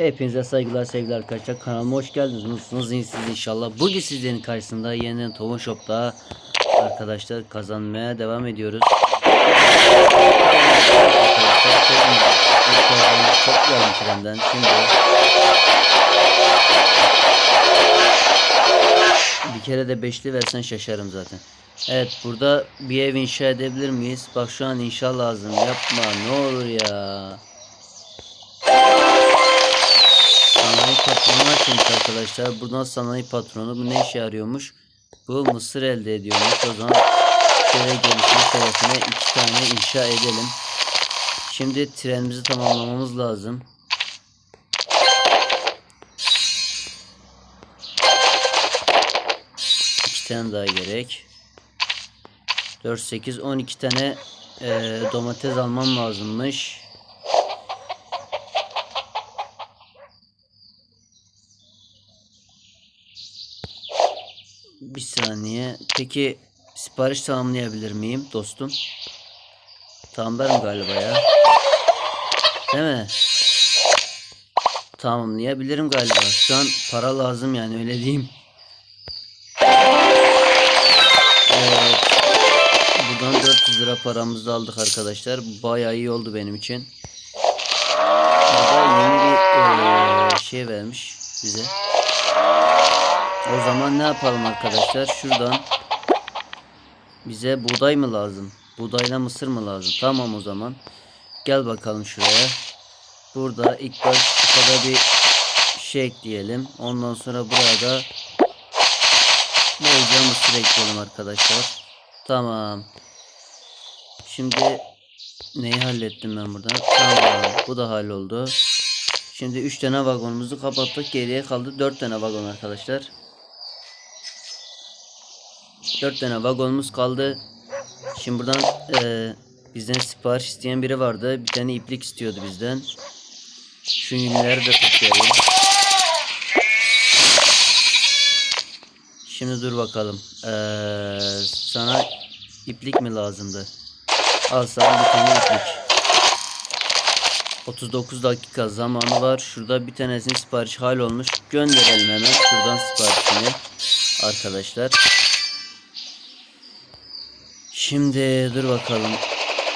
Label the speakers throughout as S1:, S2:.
S1: Hepinize saygılar sevgiler arkadaşlar kanalıma hoş geldiniz. Nasılsınız iyisiniz inşallah. Bugün sizlerin karşısında yeniden Tohum Shop'ta arkadaşlar kazanmaya devam ediyoruz. Arkadaşlar toplayalım trenden. Şimdi bir kere de beşli versen şaşarım zaten. Evet burada bir ev inşa edebilir miyiz? Bak şu an inşa lazım. Yapma ne olur ya. Sanayi patronu açılmış arkadaşlar. Buradan sanayi patronu bu ne işe yarıyormuş? Bu mısır elde ediyormuş. O zaman şöyle gelişmiş şerefine iki tane inşa edelim. Şimdi trenimizi tamamlamamız lazım. İki tane daha gerek. 4, 8, 12 tane eee, domates almam lazımmış. Bir saniye. Peki sipariş tamamlayabilir miyim dostum? Tamamlarım galiba ya. Değil mi? Tamamlayabilirim galiba. Şu an para lazım yani öyle diyeyim. Evet. Buradan 400 lira paramızı aldık arkadaşlar. Bayağı iyi oldu benim için. Burada yeni bir şey vermiş bize. O zaman ne yapalım arkadaşlar? Şuradan bize buğday mı lazım? Buğdayla mısır mı lazım? Tamam o zaman. Gel bakalım şuraya. Burada ilk baş bir şey ekleyelim. Ondan sonra buraya da bolca mısır ekleyelim arkadaşlar. Tamam. Şimdi neyi hallettim ben burada? Tamam. Bu da halloldu. Şimdi 3 tane vagonumuzu kapattık. Geriye kaldı 4 tane vagon arkadaşlar. 4 tane vagonumuz kaldı. Şimdi buradan eee, bizden sipariş isteyen biri vardı. Bir tane iplik istiyordu bizden. Şu yünleri de toplayalım. Şimdi dur bakalım. Eee, sana iplik mi lazımdı? Al sana bir tane iplik. 39 dakika zamanı var. Şurada bir tanesinin sipariş hal olmuş. Gönderelim hemen şuradan siparişini. Arkadaşlar. Şimdi dur bakalım.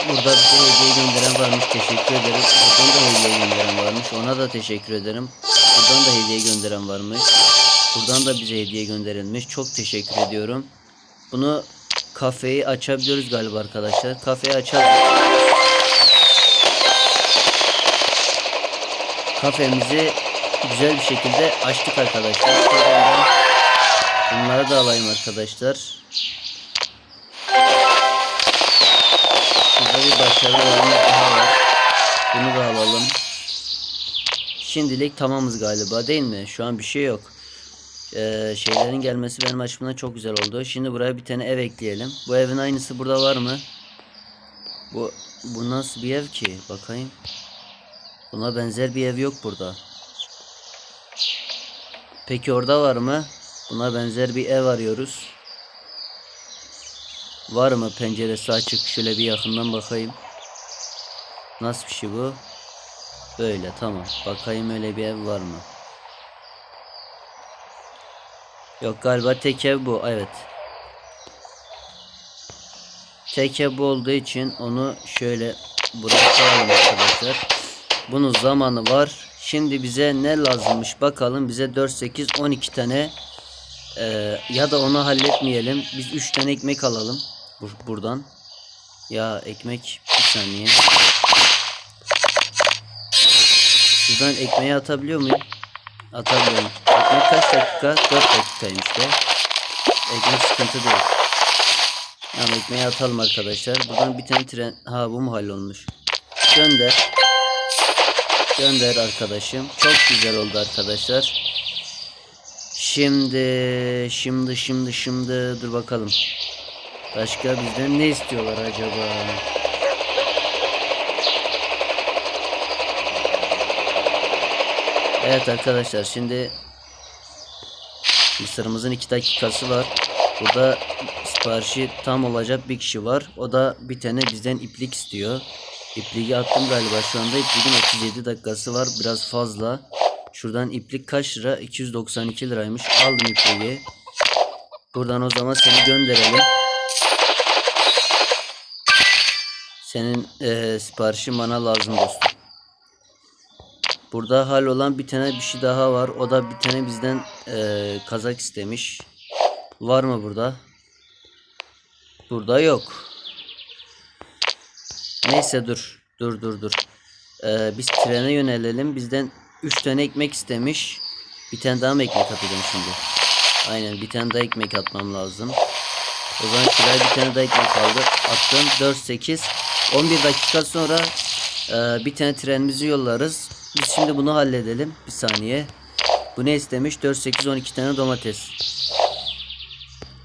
S1: Burada bize hediye gönderen varmış. Teşekkür ederim. Buradan da hediye gönderen varmış. Ona da teşekkür ederim. Buradan da hediye gönderen varmış. Buradan da bize hediye gönderilmiş. Çok teşekkür ediyorum. Bunu kafeyi açabiliyoruz galiba arkadaşlar. Kafeyi açalım. Kafemizi güzel bir şekilde açtık arkadaşlar. Bunları da alayım arkadaşlar. Olanımız daha var. Bunu da alalım. Şimdilik tamamız galiba değil mi? Şu an bir şey yok. Ee, şeylerin gelmesi benim açımdan çok güzel oldu. Şimdi buraya bir tane ev ekleyelim. Bu evin aynısı burada var mı? Bu bu nasıl bir ev ki? Bakayım. Buna benzer bir ev yok burada. Peki orada var mı? Buna benzer bir ev arıyoruz. Var mı penceresi açık? Şöyle bir yakından bakayım. Nasıl bir şey bu? Böyle tamam. Bakayım öyle bir ev var mı? Yok galiba tek ev bu. Evet. Tek ev bu olduğu için onu şöyle buraya koyalım arkadaşlar. Bunun zamanı var. Şimdi bize ne lazımmış bakalım. Bize 4, 8, 12 tane ee, ya da onu halletmeyelim. Biz 3 tane ekmek alalım. Bur- buradan. Ya ekmek bir saniye. Şuradan ekmeği atabiliyor muyum? Atabiliyorum. Ekmek kaç dakika? 4 dakikaymış be. Ekmek sıkıntı değil. Ama ekmeği atalım arkadaşlar. Buradan bir tane tren... Ha bu mu hallolmuş? Gönder. Gönder arkadaşım. Çok güzel oldu arkadaşlar. Şimdi, şimdi, şimdi, şimdi dur bakalım. Başka bizden ne istiyorlar acaba? Evet arkadaşlar şimdi Mısırımızın 2 dakikası var. Burada siparişi tam olacak bir kişi var. O da bir tane bizden iplik istiyor. İpliği attım galiba şu anda. İpliğin 37 dakikası var. Biraz fazla. Şuradan iplik kaç lira? 292 liraymış. Aldım ipliği. Buradan o zaman seni gönderelim. Senin eee siparişin bana lazım dostum. Burada hal olan bir tane bir şey daha var. O da bir tane bizden eee, kazak istemiş. Var mı burada? Burada yok. Neyse dur. Dur dur dur. Ee, biz trene yönelelim. Bizden 3 tane ekmek istemiş. Bir tane daha mı ekmek atacağım şimdi? Aynen bir tane daha ekmek atmam lazım. O zaman şuraya bir tane daha ekmek kaldı. Attım. 4, 8. 11 dakika sonra e, bir tane trenimizi yollarız. Biz şimdi bunu halledelim. Bir saniye. Bu ne istemiş? 4, 8, 12 tane domates.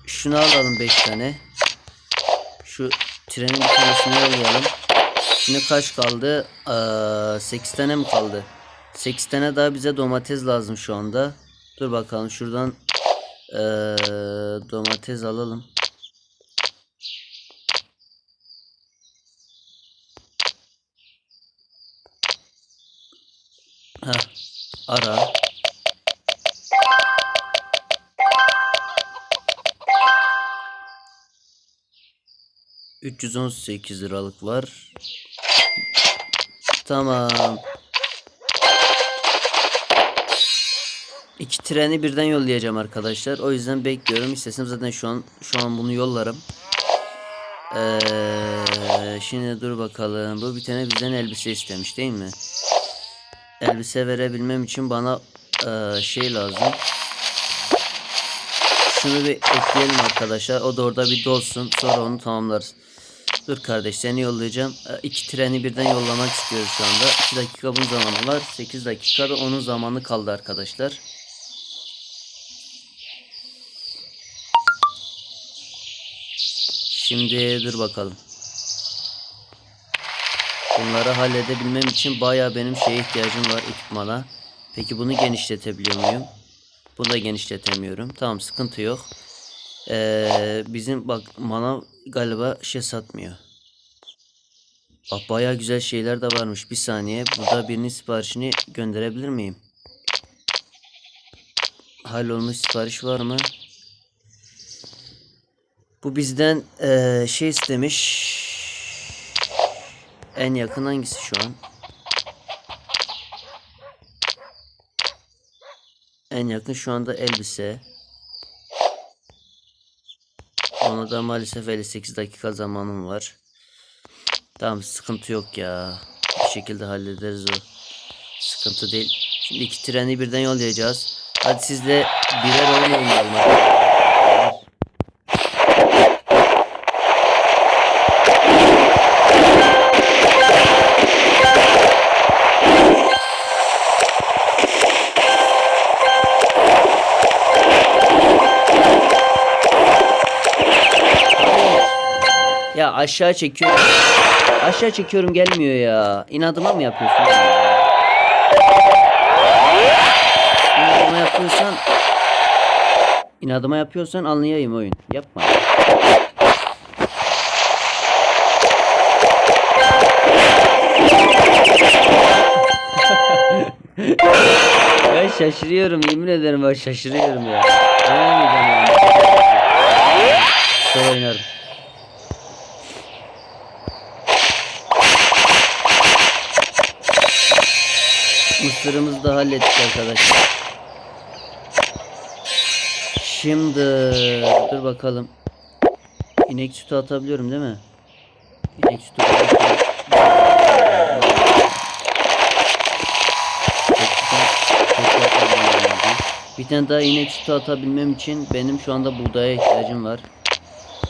S1: Şunu alalım 5 tane. Şu trenin bir tanesini yollayalım. Şimdi kaç kaldı? Ee, 8 tane mi kaldı? 8 tane daha bize domates lazım şu anda. Dur bakalım şuradan ee, domates alalım. Ara. ...318 liralık var. Tamam. İki treni birden yollayacağım arkadaşlar. O yüzden bekliyorum. İstesem zaten şu an şu an bunu yollarım. Ee, şimdi dur bakalım. Bu bir tane bizden elbise istemiş değil mi? Elbise verebilmem için bana ee, şey lazım. Şunu bir ekleyelim arkadaşlar. O da orada bir dolsun. Sonra onu tamamlarız. Dur kardeş seni yollayacağım. Ee, İki treni birden yollamak istiyoruz şu anda. 2 dakika bunun zamanı var. 8 dakikada onun zamanı kaldı arkadaşlar. Şimdi dur bakalım. Bunları halledebilmem için baya benim şeye ihtiyacım var ekipmana. Peki bunu genişletebiliyor muyum? Bunu da genişletemiyorum. Tamam sıkıntı yok. Ee, bizim bak manav galiba şey satmıyor. Bak baya güzel şeyler de varmış. Bir saniye. Burada birinin siparişini gönderebilir miyim? Hallolmuş sipariş var mı? Bu bizden eee, şey istemiş. En yakın hangisi şu an? En yakın şu anda elbise. Ona da maalesef 58 dakika zamanım var. Tamam sıkıntı yok ya. Bir şekilde hallederiz o. Sıkıntı değil. Şimdi iki treni birden yollayacağız. Hadi sizle birer oyun oynayalım. hadi. Aşağı çekiyorum. Aşağı çekiyorum gelmiyor ya. İnadıma mı yapıyorsun? İnadıma yapıyorsan İnadıma yapıyorsan anlayayım oyun. Yapma. ya şaşırıyorum yemin ederim bak şaşırıyorum ya. Oynamayacağım yani. Sonra oynarım. Mısırımızı da hallettik arkadaşlar. Şimdi dur bakalım. İnek sütü atabiliyorum değil mi? İnek sütü. Bir tane daha inek sütü atabilmem için benim şu anda buğdaya ihtiyacım var.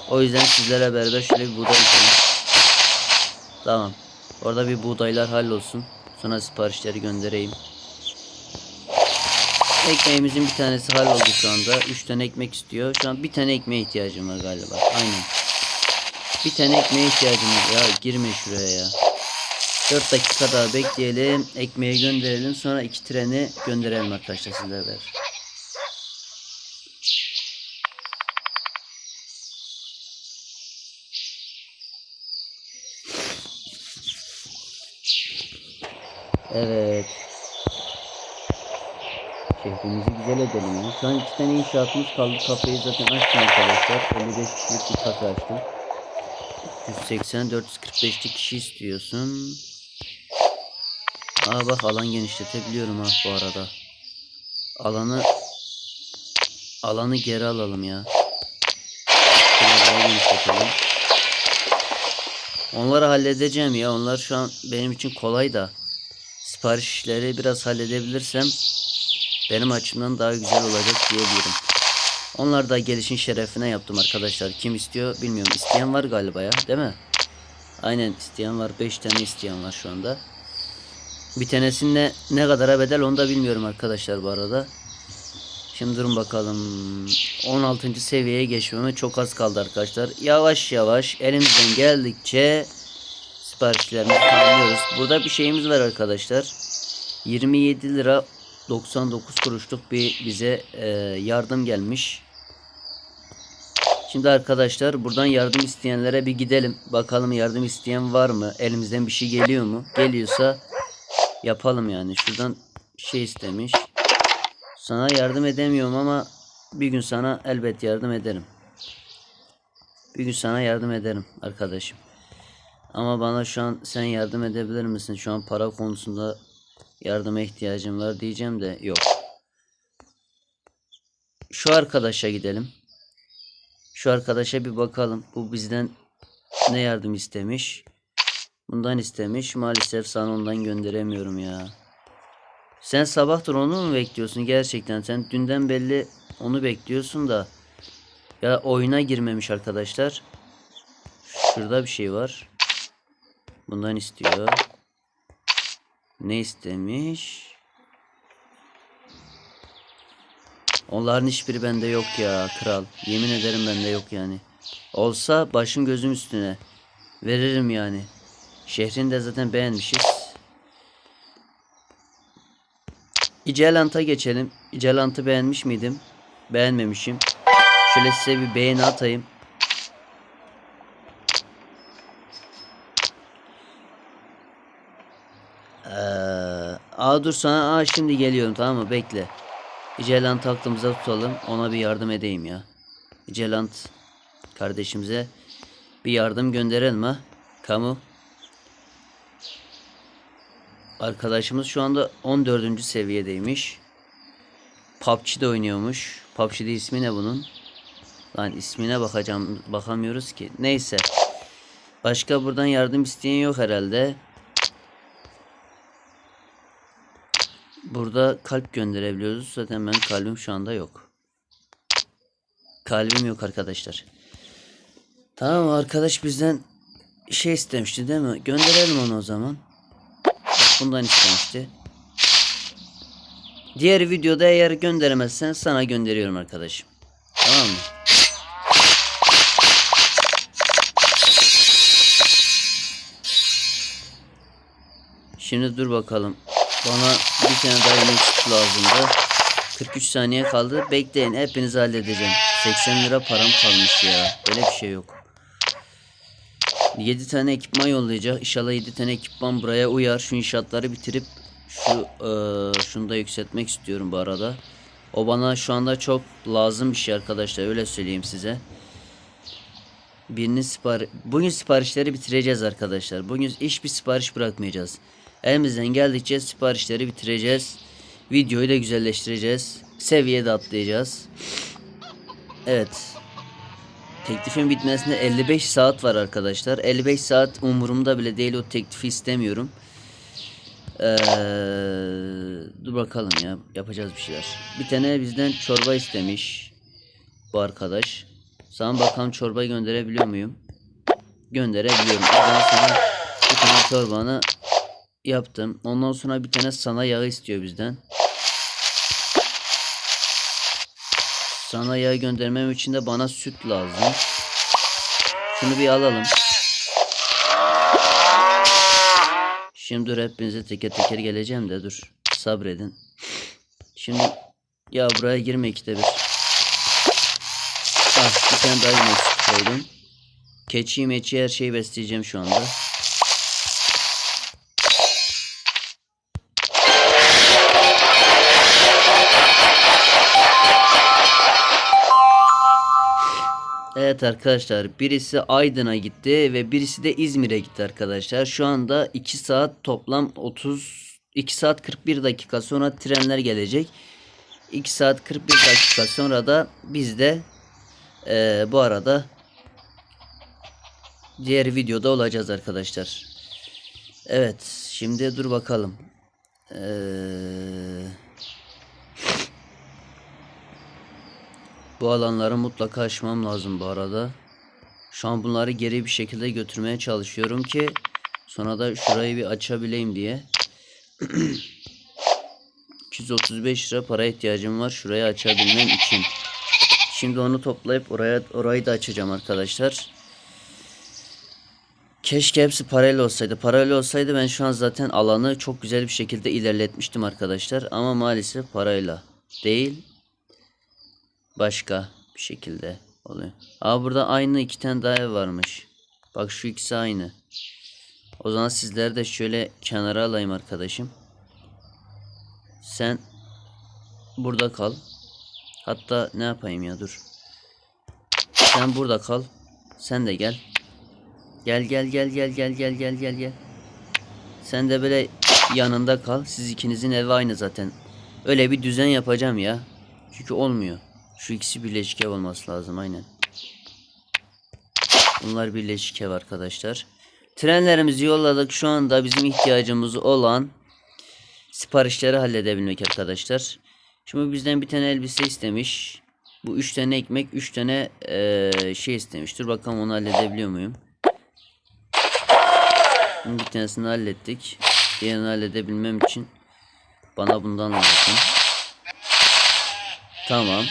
S1: O yüzden sizlere beraber şöyle bir buğday içelim. Tamam. Orada bir buğdaylar hallolsun. Sonra siparişleri göndereyim. Ekmeğimizin bir tanesi halloldu şu anda. 3 tane ekmek istiyor. Şu an bir tane ekmeğe ihtiyacım var galiba. Aynen. Bir tane ekmeğe ihtiyacım var. Ya girme şuraya ya. 4 dakika daha bekleyelim. Ekmeği gönderelim. Sonra iki treni gönderelim arkadaşlar sizlerle Evet. Şehrimizi güzel edelim ya. Şu an iki tane inşaatımız kaldı. Kafeyi zaten açtım arkadaşlar. 55 kişilik bir kafe açtım. 180 445'lik kişi istiyorsun. Aa bak alan genişletebiliyorum ha bu arada. Alanı alanı geri alalım ya. Onları halledeceğim ya. Onlar şu an benim için kolay da. Sipariş işleri biraz halledebilirsem benim açımdan daha güzel olacak diyebilirim. Onlar da gelişin şerefine yaptım arkadaşlar. Kim istiyor bilmiyorum. İsteyen var galiba ya değil mi? Aynen isteyen var. 5 tane isteyen var şu anda. Bir tanesinde ne kadara bedel onu da bilmiyorum arkadaşlar bu arada. Şimdi durun bakalım. 16. seviyeye geçmeme çok az kaldı arkadaşlar. Yavaş yavaş elimizden geldikçe siparişlerimizi tamamlıyoruz. Burada bir şeyimiz var arkadaşlar. 27 lira 99 kuruşluk bir bize e, yardım gelmiş. Şimdi arkadaşlar buradan yardım isteyenlere bir gidelim. Bakalım yardım isteyen var mı? Elimizden bir şey geliyor mu? Geliyorsa yapalım yani. Şuradan şey istemiş. Sana yardım edemiyorum ama bir gün sana elbet yardım ederim. Bir gün sana yardım ederim arkadaşım. Ama bana şu an sen yardım edebilir misin? Şu an para konusunda yardıma ihtiyacım var diyeceğim de yok. Şu arkadaşa gidelim. Şu arkadaşa bir bakalım. Bu bizden ne yardım istemiş? Bundan istemiş. Maalesef sana ondan gönderemiyorum ya. Sen sabahtır onu mu bekliyorsun gerçekten? Sen dünden belli onu bekliyorsun da. Ya oyuna girmemiş arkadaşlar. Şurada bir şey var. Bundan istiyor. Ne istemiş? Onların hiçbiri bende yok ya kral. Yemin ederim bende yok yani. Olsa başım gözüm üstüne. Veririm yani. Şehrini de zaten beğenmişiz. İcelant'a geçelim. İcelant'ı beğenmiş miydim? Beğenmemişim. Şöyle size bir beğeni atayım. Ee, aa dur sana aa şimdi geliyorum tamam mı bekle. İcelant aklımıza tutalım ona bir yardım edeyim ya. İcelant kardeşimize bir yardım gönderelim ha. Kamu. Arkadaşımız şu anda 14. seviyedeymiş. PUBG'de oynuyormuş. PUBG'de ismi ne bunun? Lan ismine bakacağım. Bakamıyoruz ki. Neyse. Başka buradan yardım isteyen yok herhalde. Burada kalp gönderebiliyoruz. Zaten ben kalbim şu anda yok. Kalbim yok arkadaşlar. Tamam arkadaş bizden şey istemişti değil mi? Gönderelim onu o zaman. Bundan istemişti. Diğer videoda eğer gönderemezsen sana gönderiyorum arkadaşım. Tamam mı? Şimdi dur bakalım. Bana bir tane daha yemek sütü lazımdı. 43 saniye kaldı. Bekleyin hepinizi halledeceğim. 80 lira param kalmış ya. Böyle bir şey yok. 7 tane ekipman yollayacak. İnşallah 7 tane ekipman buraya uyar. Şu inşaatları bitirip şu eee şunu da yükseltmek istiyorum bu arada. O bana şu anda çok lazım bir şey arkadaşlar. Öyle söyleyeyim size. Birinin sipar Bugün siparişleri bitireceğiz arkadaşlar. Bugün hiçbir sipariş bırakmayacağız. Elimizden geldikçe siparişleri bitireceğiz. Videoyu da güzelleştireceğiz. Seviye de atlayacağız. Evet. Teklifin bitmesine 55 saat var arkadaşlar. 55 saat umurumda bile değil. O teklifi istemiyorum. Ee, dur bakalım ya. Yapacağız bir şeyler. Bir tane bizden çorba istemiş. Bu arkadaş. Sana bakalım çorba gönderebiliyor muyum? Gönderebiliyorum. Zaman sana bir tane çorbanı yaptım. Ondan sonra bir tane sana yağı istiyor bizden. Sana yağ göndermem için de bana süt lazım. Şunu bir alalım. Şimdi dur hepinize teker teker geleceğim de dur. Sabredin. Şimdi ya buraya girme ikide bir. Ah bir tane daha yemek koydum. Keçi meçi her şeyi besleyeceğim şu anda. Evet arkadaşlar birisi Aydın'a gitti ve birisi de İzmir'e gitti arkadaşlar. Şu anda 2 saat toplam 30 2 saat 41 dakika sonra trenler gelecek. 2 saat 41 dakika sonra da biz de eee, bu arada diğer videoda olacağız arkadaşlar. Evet şimdi dur bakalım. Eee Bu alanları mutlaka aşmam lazım bu arada. Şu an bunları geri bir şekilde götürmeye çalışıyorum ki sonra da şurayı bir açabileyim diye. 235 lira para ihtiyacım var şurayı açabilmem için. Şimdi onu toplayıp oraya orayı da açacağım arkadaşlar. Keşke hepsi parayla olsaydı. Parayla olsaydı ben şu an zaten alanı çok güzel bir şekilde ilerletmiştim arkadaşlar. Ama maalesef parayla değil başka bir şekilde oluyor. Aa burada aynı iki tane daha ev varmış. Bak şu ikisi aynı. O zaman sizleri de şöyle kenara alayım arkadaşım. Sen burada kal. Hatta ne yapayım ya dur. Sen burada kal. Sen de gel. Gel gel gel gel gel gel gel gel gel. Sen de böyle yanında kal. Siz ikinizin evi aynı zaten. Öyle bir düzen yapacağım ya. Çünkü olmuyor. Şu ikisi birleşik ev olması lazım aynen. Bunlar birleşik ev arkadaşlar. Trenlerimizi yolladık. Şu anda bizim ihtiyacımız olan siparişleri halledebilmek arkadaşlar. Şimdi bizden bir tane elbise istemiş. Bu üç tane ekmek, üç tane eee, şey istemiş. Dur bakalım onu halledebiliyor muyum? Bir tanesini hallettik. Diğerini halledebilmem için bana bundan lazım. Tamam.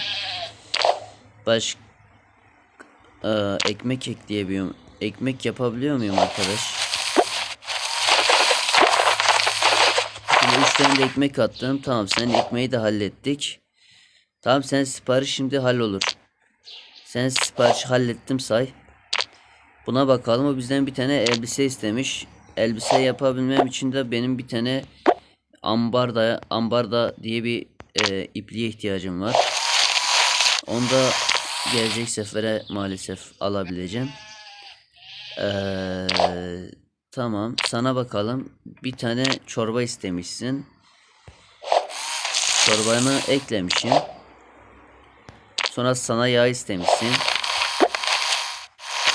S1: Baş Ee, ekmek ekleyebiliyorum. Ekmek yapabiliyor muyum arkadaş? Şimdi üç tane de ekmek attım. Tamam sen ekmeği de hallettik. Tamam sen sipariş şimdi hallolur. Sen sipariş hallettim say. Buna bakalım. O bizden bir tane elbise istemiş. Elbise yapabilmem için de benim bir tane ambarda ambarda diye bir e, ipliğe ihtiyacım var. Onda gelecek sefere maalesef alabileceğim. Ee, tamam sana bakalım. Bir tane çorba istemişsin. Çorbanı eklemişim. Sonra sana yağ istemişsin.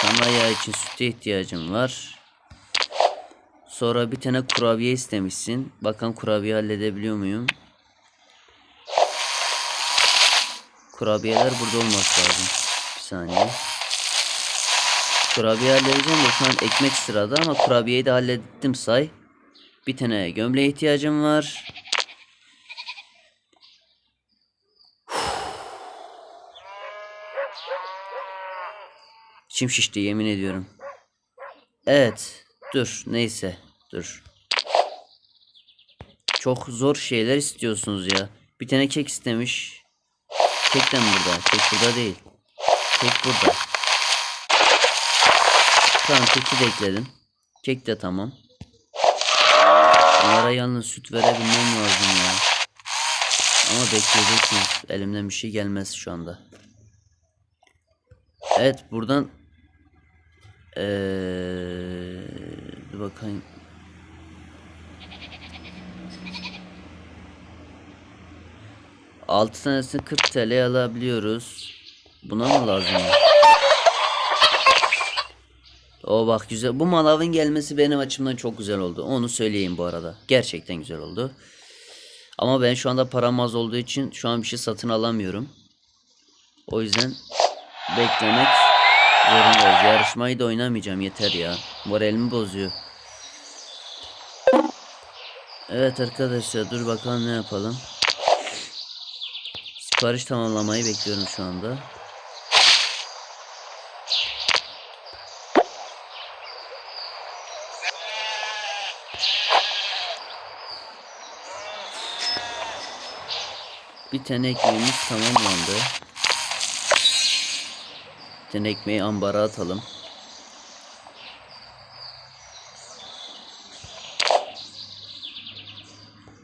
S1: Sana yağ için süte ihtiyacım var. Sonra bir tane kurabiye istemişsin. Bakalım kurabiye halledebiliyor muyum? Kurabiyeler burada olması lazım. Bir saniye. Kurabiye halledeceğim de şu an ekmek sırada ama kurabiyeyi de hallettim say. Bir tane gömleğe ihtiyacım var. İçim şişti yemin ediyorum. Evet. Dur neyse. Dur. Çok zor şeyler istiyorsunuz ya. Bir tane kek istemiş. Mi burada? Kek burada değil. Kek burada. Tamam keki de ekledim. Kek de tamam. Bunlara yalnız süt verebilmem lazım ya. Ama bekleyeceksiniz. Elimden bir şey gelmez şu anda. Evet buradan ee, bakayım. Altı tanesini 40 TL alabiliyoruz. Buna mı lazım? O bak güzel. Bu manavın gelmesi benim açımdan çok güzel oldu. Onu söyleyeyim bu arada. Gerçekten güzel oldu. Ama ben şu anda param az olduğu için şu an bir şey satın alamıyorum. O yüzden beklemek zorundayız. Yarışmayı da oynamayacağım yeter ya. Moralimi bozuyor. Evet arkadaşlar dur bakalım ne yapalım. Sipariş tamamlamayı bekliyorum şu anda. Bir tane ekmeğimiz tamamlandı. Bir tane ekmeği ambara atalım.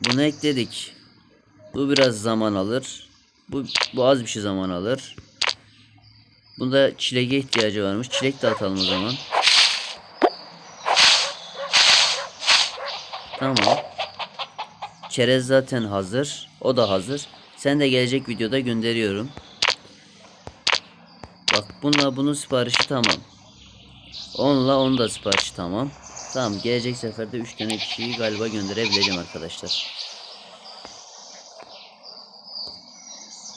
S1: Bunu ekledik. Bu biraz zaman alır. Bu, bu az bir şey zaman alır. Bunda çilege ihtiyacı varmış. Çilek de atalım o zaman. Tamam. Çerez zaten hazır. O da hazır. Sen de gelecek videoda gönderiyorum. Bak bununla bunun siparişi tamam. Onunla onun da siparişi tamam. Tamam gelecek seferde 3 tane kişiyi galiba gönderebileceğim arkadaşlar.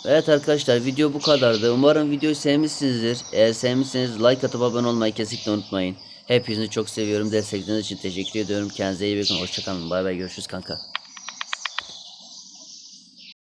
S1: Evet arkadaşlar video bu kadardı. Umarım videoyu sevmişsinizdir. Eğer sevmişseniz like atıp abone olmayı kesinlikle unutmayın. Hepinizi çok seviyorum. Destekleriniz için teşekkür ediyorum. Kendinize iyi bakın. Hoşçakalın. Bay bay görüşürüz kanka.